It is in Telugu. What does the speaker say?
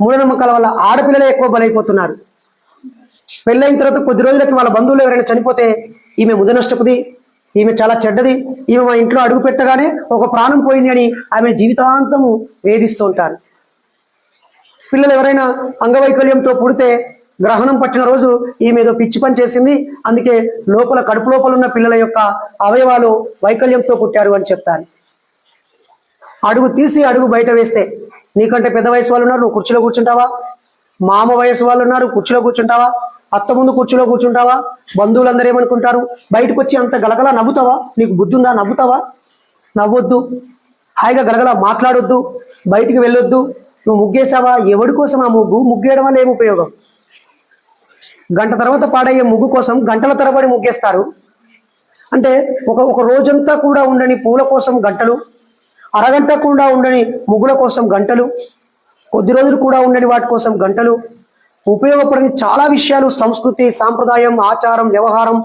మూఢనమ్మకాల వల్ల ఆడపిల్లలే ఎక్కువ బలైపోతున్నారు. పెళ్ళైన తర్వాత కొద్ది రోజులకి వాళ్ళ బంధువులు ఎవరైనా చనిపోతే ఈమె ముద నష్టపుది ఈమె చాలా చెడ్డది ఈమె మా ఇంట్లో అడుగు పెట్టగానే ఒక ప్రాణం పోయింది అని ఆమె జీవితాంతము వేధిస్తూ ఉంటారు. పిల్లలు ఎవరైనా అంగవైకల్యంతో పుడితే గ్రహణం పట్టిన రోజు ఈమె ఏదో పిచ్చి పని చేసింది అందుకే లోపల కడుపు లోపల ఉన్న పిల్లల యొక్క అవయవాలు వైకల్యంతో పుట్టారు అని చెప్తారు. అడుగు తీసి అడుగు బయట వేస్తే నీకంటే పెద్ద వయసు వాళ్ళు ఉన్నారు నువ్వు కుర్చీలో కూర్చుంటావా? మామ వయసు వాళ్ళు ఉన్నారు కుర్చీలో కూర్చుంటావా? అత్త ముందు కుర్చీలో కూర్చుంటావా? బంధువులందరూ ఏమనుకుంటారు? బయటకు వచ్చి అంత గలగల నవ్వుతావా? నీకు బుద్ధి ఉందా నవ్వుతావా? నవ్వొద్దు. హాయిగా గలగల మాట్లాడొద్దు. బయటికి వెళ్ళొద్దు. నువ్వు ముగ్గేసావా ఎవడి కోసం ఆ ముగ్గు? ముగ్గేయడం వల్ల ఏం ఉపయోగం? గంట తర్వాత పాడయ్యే ముగ్గు కోసం గంటల తరబడి ముగ్గేస్తారు. అంటే ఒక ఒక రోజంతా కూడా ఉండని పూల కోసం గంటలు అరగంట కూడా ఉండని ముగ్గుల కోసం గంటలు కొద్ది రోజులు కూడా ఉండని వాటి కోసం గంటలు ఉపయోగపడని చాలా విషయాలు సంస్కృతి సాంప్రదాయం ఆచారం వ్యవహారం.